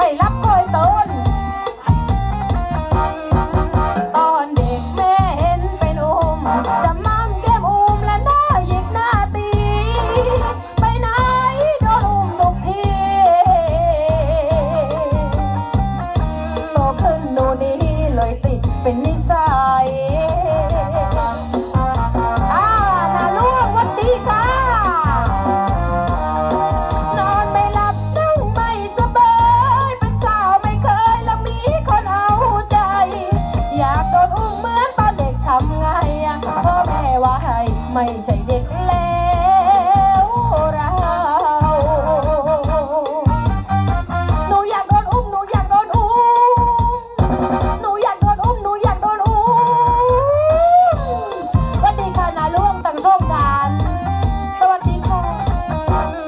thầy lắp coi tớ ไม่ใช่เด็กเล่